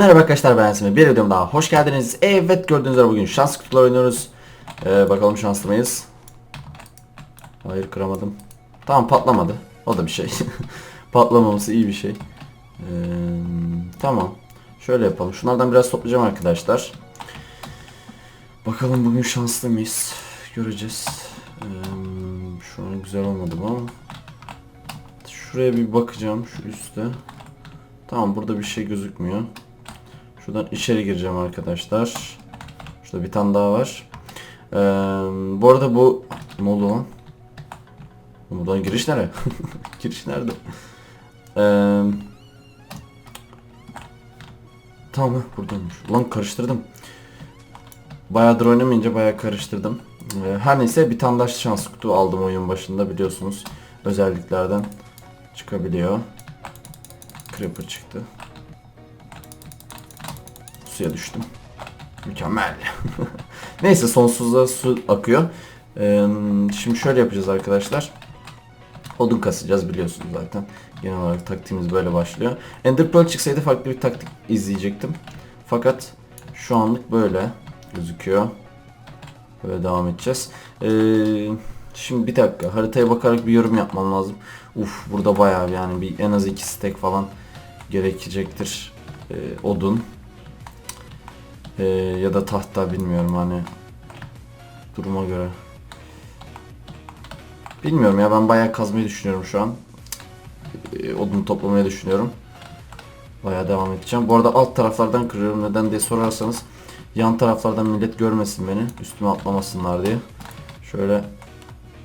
Merhaba arkadaşlar ben Yasemin. Bir videom daha hoş geldiniz. Evet gördüğünüz üzere bugün şans kutuları oynuyoruz. Ee, bakalım şanslı mıyız? Hayır kıramadım. Tamam patlamadı. O da bir şey. Patlamaması iyi bir şey. Ee, tamam. Şöyle yapalım. Şunlardan biraz toplayacağım arkadaşlar. Bakalım bugün şanslı mıyız? Göreceğiz. Ee, şu an güzel olmadı ama. Şuraya bir bakacağım şu üstte. Tamam burada bir şey gözükmüyor. Şuradan içeri gireceğim arkadaşlar. Şurada bir tane daha var. Ee, bu arada bu... Ne oldu lan? Buradan giriş nere? giriş nerede? Ee, tamam heh, buradaymış. Ulan karıştırdım. Bayağıdır oynamayınca bayağı karıştırdım. Ee, her neyse bir tane daha şans kutu aldım oyun başında biliyorsunuz. Özelliklerden çıkabiliyor. Creeper çıktı. Suya düştüm. Mükemmel. Neyse sonsuzluğa su akıyor. Ee, şimdi şöyle yapacağız arkadaşlar. Odun kasacağız biliyorsunuz zaten. Genel olarak taktiğimiz böyle başlıyor. Ender Pearl çıksaydı farklı bir taktik izleyecektim. Fakat şu anlık böyle gözüküyor. Böyle devam edeceğiz. Ee, şimdi bir dakika haritaya bakarak bir yorum yapmam lazım. Uf burada bayağı yani bir en az iki stack falan gerekecektir ee, odun. Ee, ya da tahta bilmiyorum hani duruma göre. Bilmiyorum ya ben bayağı kazmayı düşünüyorum şu an. Ee, odun toplamayı düşünüyorum. Bayağı devam edeceğim. Bu arada alt taraflardan kırıyorum. Neden diye sorarsanız yan taraflardan millet görmesin beni. Üstüme atlamasınlar diye. Şöyle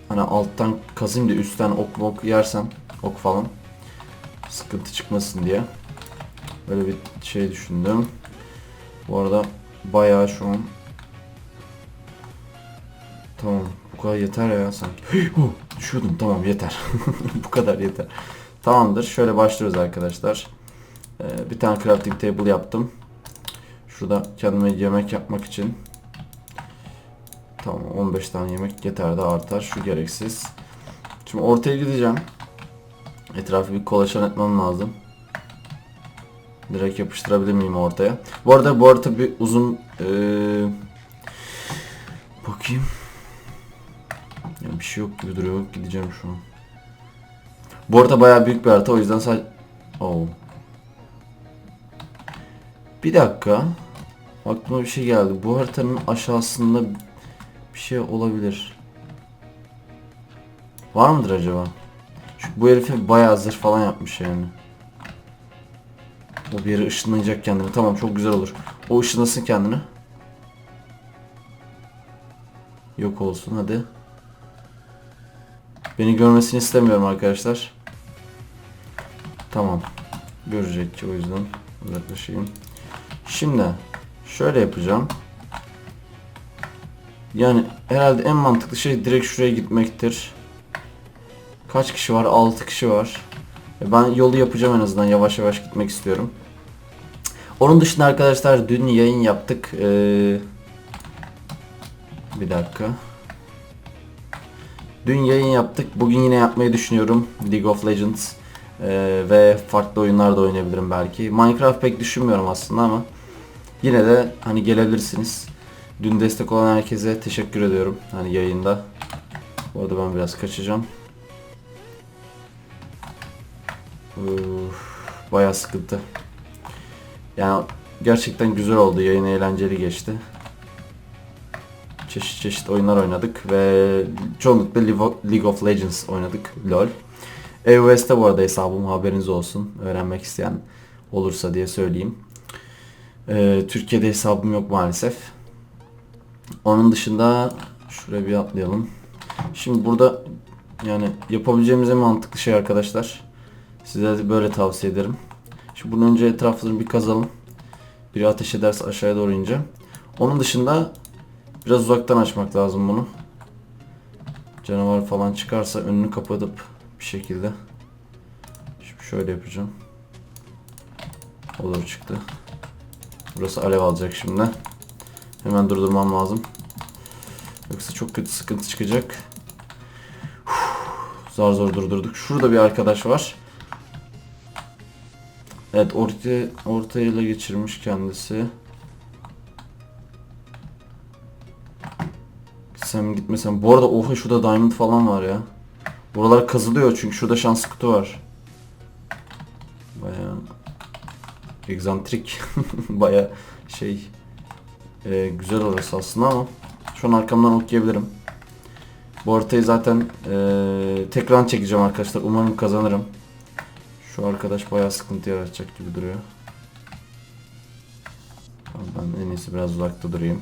hani alttan kazayım da üstten ok ok yersem ok falan sıkıntı çıkmasın diye. Böyle bir şey düşündüm. Bu arada bayağı şu an Tamam bu kadar yeter ya sanki. oh, düşüyordum tamam yeter. bu kadar yeter. Tamamdır şöyle başlıyoruz arkadaşlar. Ee, bir tane crafting table yaptım. Şurada kendime yemek yapmak için. Tamam 15 tane yemek yeter de artar. Şu gereksiz. Şimdi ortaya gideceğim. Etrafı bir kolaçan etmem lazım. Direkt yapıştırabilir miyim ortaya? Bu arada bu arada bir uzun ee, bakayım. Ya bir şey yok gibi duruyor. Gideceğim şu an. Bu arada bayağı büyük bir harita o yüzden sadece... Oh. Bir dakika. Aklıma bir şey geldi. Bu haritanın aşağısında bir şey olabilir. Var mıdır acaba? Çünkü bu herife bayağı zırh falan yapmış yani. O bir yere ışınlayacak kendini. Tamam çok güzel olur. O ışınlasın kendini. Yok olsun hadi. Beni görmesini istemiyorum arkadaşlar. Tamam. Görecek o yüzden uzaklaşayım. Şimdi şöyle yapacağım. Yani herhalde en mantıklı şey direkt şuraya gitmektir. Kaç kişi var? 6 kişi var. Ben yolu yapacağım en azından yavaş yavaş gitmek istiyorum. Onun dışında arkadaşlar dün yayın yaptık. Ee, bir dakika. Dün yayın yaptık. Bugün yine yapmayı düşünüyorum. League of Legends. Ee, ve farklı oyunlar da oynayabilirim belki. Minecraft pek düşünmüyorum aslında ama yine de hani gelebilirsiniz. Dün destek olan herkese teşekkür ediyorum. Hani yayında. Bu arada ben biraz kaçacağım. Uf, bayağı sıkıntı. Yani gerçekten güzel oldu. Yayın eğlenceli geçti. Çeşit çeşit oyunlar oynadık ve çoğunlukla League of Legends oynadık. LoL. EOS'te bu arada hesabım haberiniz olsun. Öğrenmek isteyen olursa diye söyleyeyim. Ee, Türkiye'de hesabım yok maalesef. Onun dışında şuraya bir atlayalım. Şimdi burada yani yapabileceğimiz en mantıklı şey arkadaşlar. Size de böyle tavsiye ederim. Şimdi bunun önce etraflarını bir kazalım. Biri ateş ederse aşağıya doğru ineceğim. Onun dışında biraz uzaktan açmak lazım bunu. Canavar falan çıkarsa önünü kapatıp bir şekilde. Şimdi şöyle yapacağım. Olur çıktı. Burası alev alacak şimdi. Hemen durdurmam lazım. Yoksa çok kötü sıkıntı çıkacak. Zar zor durdurduk. Şurada bir arkadaş var. Evet ortaya ortaya ele geçirmiş kendisi. Gitsem gitmesem. Bu arada oha şurada diamond falan var ya. Buralar kazılıyor çünkü şurada şans kutu var. Baya egzantrik. Baya şey e, güzel orası aslında ama şu an arkamdan okuyabilirim. Bu haritayı zaten e, tekrar çekeceğim arkadaşlar. Umarım kazanırım. Şu arkadaş bayağı sıkıntı yaratacak gibi duruyor. Ben en iyisi biraz uzakta durayım.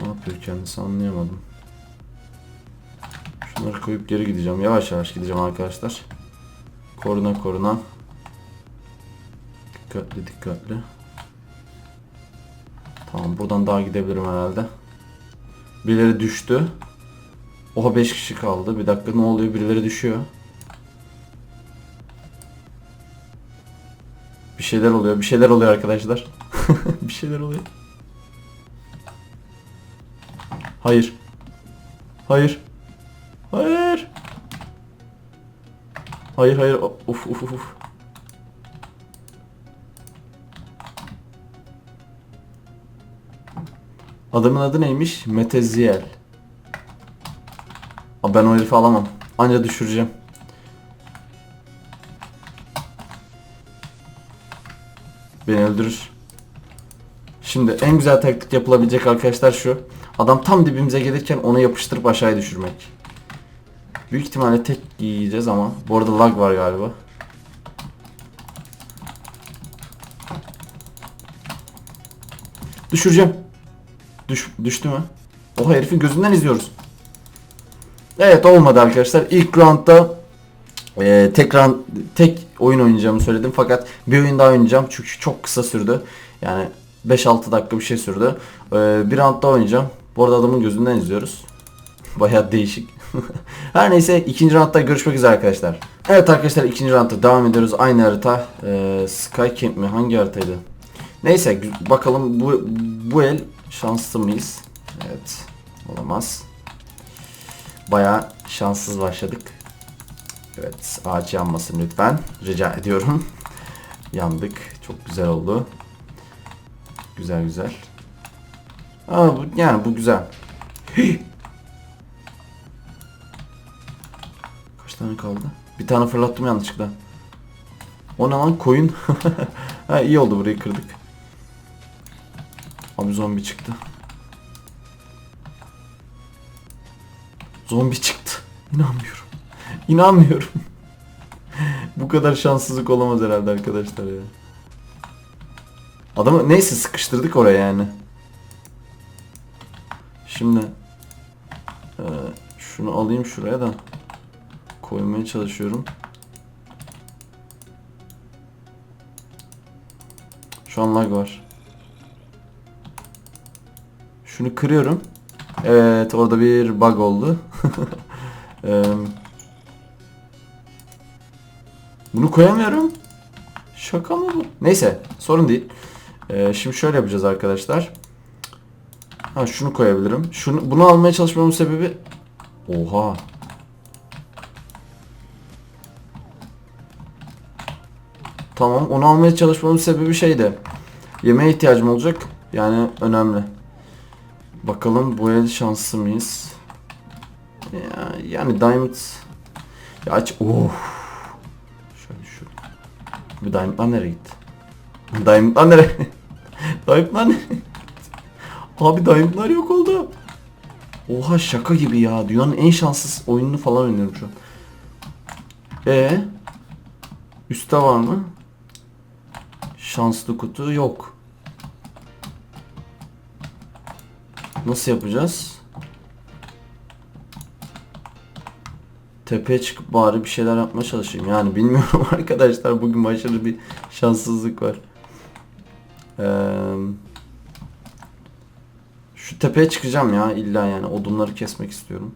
Ne yapıyor kendisi anlayamadım. Şunları koyup geri gideceğim. Yavaş yavaş gideceğim arkadaşlar. Koruna koruna. Dikkatli dikkatli. Tamam buradan daha gidebilirim herhalde. Birileri düştü. Oha 5 kişi kaldı. Bir dakika ne oluyor? Birileri düşüyor. Bir şeyler oluyor. Bir şeyler oluyor arkadaşlar. bir şeyler oluyor. Hayır. Hayır. Hayır. Hayır hayır. Uf uf uf Adamın adı neymiş? Meteziel. Aa, ben o herifi alamam. Anca düşüreceğim. Beni öldürür. Şimdi en güzel taktik yapılabilecek arkadaşlar şu. Adam tam dibimize gelirken onu yapıştırıp aşağıya düşürmek. Büyük ihtimalle tek yiyeceğiz ama bu arada lag var galiba. Düşüreceğim. Düş, düştü mü? Oha herifin gözünden izliyoruz. Evet olmadı arkadaşlar. İlk roundda e, tekrar tek oyun oynayacağımı söyledim fakat bir oyun daha oynayacağım çünkü çok kısa sürdü. Yani 5-6 dakika bir şey sürdü. E, bir round daha oynayacağım. Bu arada adamın gözünden izliyoruz. Bayağı değişik. Her neyse ikinci roundda görüşmek üzere arkadaşlar. Evet arkadaşlar ikinci roundda devam ediyoruz. Aynı harita. E, Skycamp mi? Hangi haritaydı? Neyse bakalım bu, bu el şanslı mıyız? Evet. Olamaz. Bayağı şanssız başladık. Evet ağaç yanmasın lütfen. Rica ediyorum. Yandık. Çok güzel oldu. Güzel güzel. Aa, bu, yani bu güzel. Kaç tane kaldı? Bir tane fırlattım yanlışlıkla. O ne lan koyun? ha iyi oldu burayı kırdık. Zombi çıktı. Zombi çıktı. İnanmıyorum. İnanmıyorum. Bu kadar şanssızlık olamaz herhalde arkadaşlar ya. Adamı neyse sıkıştırdık oraya yani. Şimdi eee, şunu alayım şuraya da koymaya çalışıyorum. Şu an lag var. Şunu kırıyorum. Evet orada bir bug oldu. Bunu koyamıyorum. Şaka mı bu? Neyse sorun değil. Eee, şimdi şöyle yapacağız arkadaşlar. Ha şunu koyabilirim. Şunu bunu almaya çalışmamın sebebi Oha. Tamam onu almaya çalışmamın sebebi şeydi. Yemeğe ihtiyacım olacak. Yani önemli. Bakalım bu el şanslı mıyız? Ya, yani Diamond ya aç. Of. Şöyle şu. Bu Diamond'lar nereye gitti? Diamond'lar nereye? Diamond'lar nereye? Abi Diamond'lar yok oldu. Oha şaka gibi ya. Dünyanın en şanssız oyununu falan oynuyorum şu an. E Üste var mı? Şanslı kutu yok. Nasıl yapacağız? Tepeye çıkıp bari bir şeyler yapmaya çalışayım. Yani bilmiyorum arkadaşlar bugün başarılı bir şanssızlık var. Eee şu tepeye çıkacağım ya illa yani odunları kesmek istiyorum.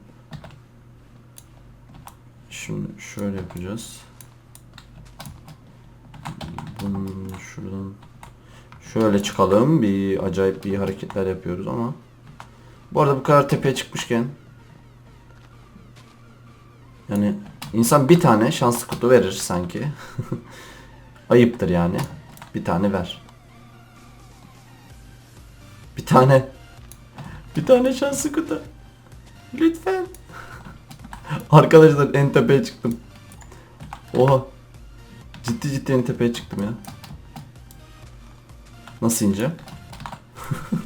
Şimdi şöyle yapacağız. Bunu şuradan şöyle çıkalım. Bir acayip bir hareketler yapıyoruz ama bu arada bu kadar tepeye çıkmışken Yani insan bir tane şanslı kutu verir sanki. Ayıptır yani. Bir tane ver. Bir tane. Bir tane şanslı kutu. Lütfen. Arkadaşlar en tepeye çıktım. Oha. Ciddi ciddi en tepeye çıktım ya. Nasıl ineceğim?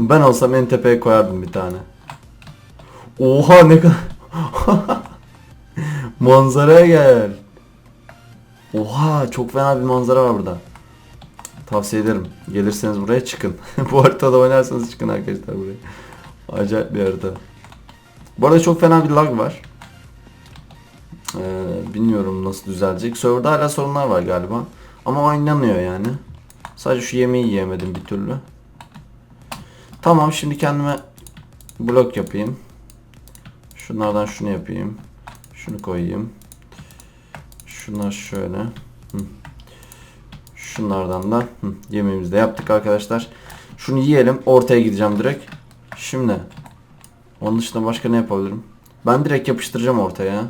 Ben olsam en tepeye koyardım bir tane. Oha ne kadar... Manzaraya gel. Oha çok fena bir manzara var burada. Tavsiye ederim. Gelirseniz buraya çıkın. Bu haritada oynarsanız çıkın arkadaşlar buraya. Acayip bir harita. Bu arada çok fena bir lag var. Ee, bilmiyorum nasıl düzelecek. Serverda hala sorunlar var galiba. Ama oynanıyor yani. Sadece şu yemeği yiyemedim bir türlü. Tamam şimdi kendime blok yapayım. Şunlardan şunu yapayım. Şunu koyayım. Şunlar şöyle. Şunlardan da hı, yemeğimizi de yaptık arkadaşlar. Şunu yiyelim. Ortaya gideceğim direkt. Şimdi. Onun dışında başka ne yapabilirim? Ben direkt yapıştıracağım ortaya.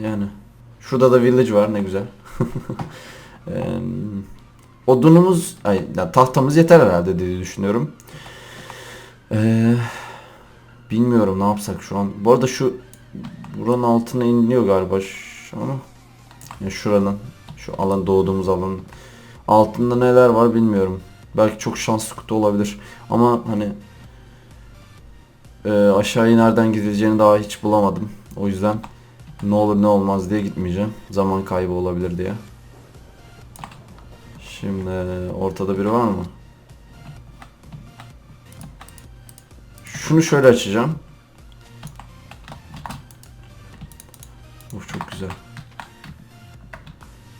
Yani. Şurada da village var ne güzel. Eee, odunumuz, ay, ya tahtamız yeter herhalde diye düşünüyorum. Eee, bilmiyorum ne yapsak şu an. Bu arada şu buranın altına iniliyor galiba şu ama ya şuranın şu alan doğduğumuz alanın altında neler var bilmiyorum. Belki çok şanslı kutu olabilir. Ama hani e, aşağıya nereden gidileceğini daha hiç bulamadım. O yüzden ne olur ne olmaz diye gitmeyeceğim. Zaman kaybı olabilir diye. Şimdi ortada biri var mı? Şunu şöyle açacağım. Of çok güzel.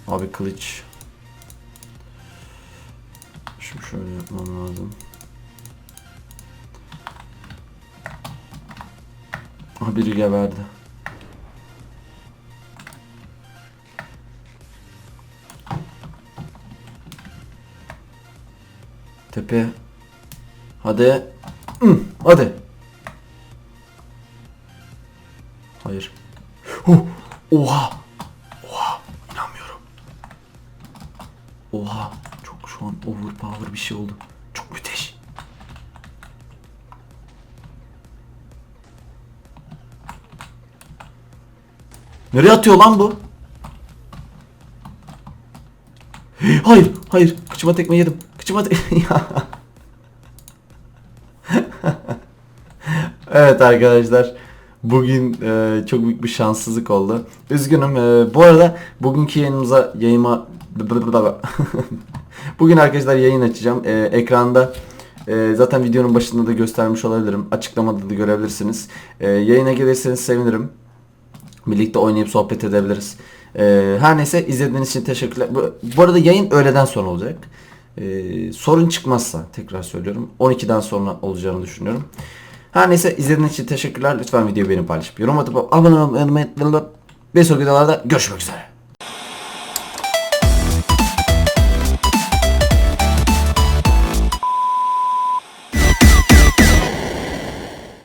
Abi kılıç. Şimdi şöyle yapmam lazım. Ah biri geberdi. Tepe. Hadi. Hı, hadi. Hayır. Huh, Oha. Oha. İnanmıyorum. Oha. Çok şu an overpower bir şey oldu. Çok müthiş. Nereye atıyor lan bu? Hayır, hayır. Kıçıma tekme yedim. Kıçıma Ya. evet arkadaşlar. Bugün e, çok büyük bir şanssızlık oldu. Üzgünüm. E, bu arada bugünkü yayınımıza yayıma Bugün arkadaşlar yayın açacağım. E, ekranda e, zaten videonun başında da göstermiş olabilirim. Açıklamada da görebilirsiniz. E, yayına gelirseniz sevinirim. Birlikte oynayıp sohbet edebiliriz. Ee, her neyse izlediğiniz için teşekkürler. Bu, bu arada yayın öğleden sonra olacak. Ee, sorun çıkmazsa tekrar söylüyorum. 12'den sonra olacağını düşünüyorum. Her neyse izlediğiniz için teşekkürler. Lütfen videoyu beğenip paylaşıp yorum atıp abone olmayı unutmayın. Bir sonraki videolarda görüşmek üzere.